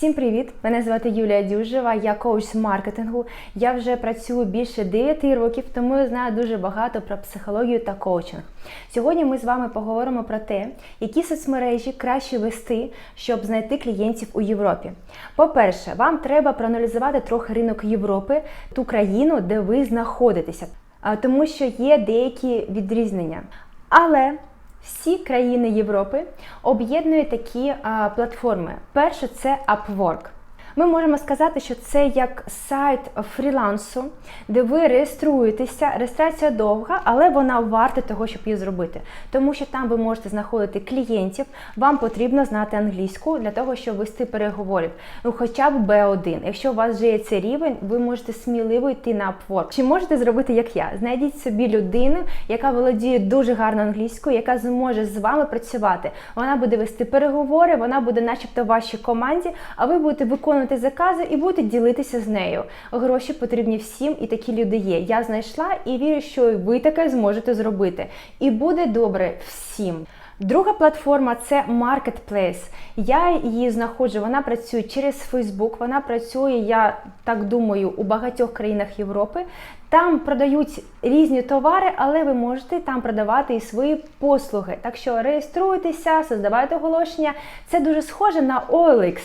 Всім привіт! Мене звати Юлія Дюжева, я коуч з маркетингу. Я вже працюю більше 9 років, тому я знаю дуже багато про психологію та коучинг. Сьогодні ми з вами поговоримо про те, які соцмережі краще вести, щоб знайти клієнтів у Європі. По-перше, вам треба проаналізувати трохи ринок Європи, ту країну, де ви знаходитеся, тому що є деякі відрізнення. Але всі країни Європи об'єднують такі а, платформи. Перше це Upwork. Ми можемо сказати, що це як сайт фрілансу, де ви реєструєтеся. Реєстрація довга, але вона варта того, щоб її зробити. Тому що там ви можете знаходити клієнтів. Вам потрібно знати англійську для того, щоб вести переговорів. Ну, хоча б B1. Якщо у вас вже є цей рівень, ви можете сміливо йти на Upwork. Чи можете зробити як я? Знайдіть собі людину, яка володіє дуже гарно англійською, яка зможе з вами працювати. Вона буде вести переговори, вона буде, начебто, в вашій команді, а ви будете виконувати закази і будете ділитися з нею. Гроші потрібні всім, і такі люди є. Я знайшла і вірю, що ви таке зможете зробити. І буде добре всім. Друга платформа це Marketplace. Я її знаходжу. Вона працює через Facebook. Вона працює, я так думаю, у багатьох країнах Європи. Там продають різні товари, але ви можете там продавати і свої послуги. Так що реєструйтеся, создавайте оголошення. Це дуже схоже на OLX.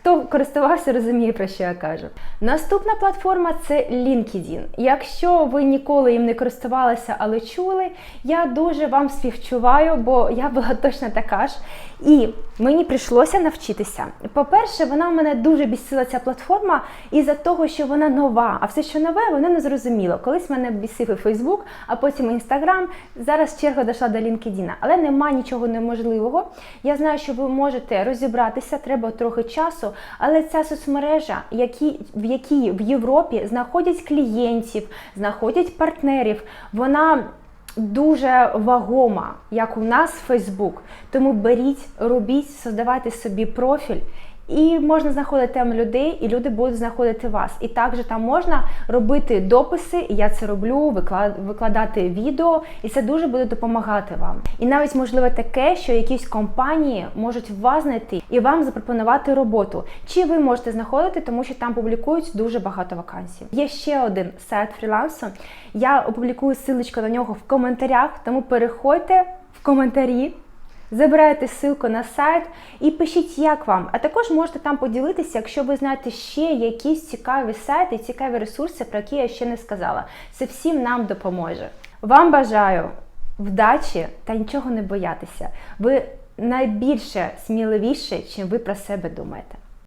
Хто користувався, розуміє, про що я кажу. Наступна платформа це LinkedIn. Якщо ви ніколи їм не користувалися, але чули, я дуже вам співчуваю, бо я була точно така ж. І мені прийшлося навчитися. По-перше, вона в мене дуже бісила ця платформа із-за того, що вона нова, а все, що нове, воно не зрозуміло. Колись мене бісив і Facebook, а потім Instagram. Зараз черга дійшла до LinkedIn. Але нема нічого неможливого. Я знаю, що ви можете розібратися, треба трохи часу. Але ця соцмережа, які, в якій в Європі знаходять клієнтів, знаходять партнерів, вона дуже вагома, як у нас Фейсбук. Тому беріть, робіть, создавайте собі профіль. І можна знаходити там людей, і люди будуть знаходити вас. І також там можна робити дописи, і я це роблю, викладати відео, і це дуже буде допомагати вам. І навіть можливо таке, що якісь компанії можуть вас знайти і вам запропонувати роботу. Чи ви можете знаходити, тому що там публікують дуже багато вакансій. Є ще один сайт фрілансу. Я опублікую ссылочку на нього в коментарях, тому переходьте в коментарі. Забирайте ссылку на сайт і пишіть, як вам. А також можете там поділитися, якщо ви знаєте ще якісь цікаві сайти, цікаві ресурси, про які я ще не сказала. Це всім нам допоможе. Вам бажаю вдачі та нічого не боятися. Ви найбільше сміливіше, чим ви про себе думаєте.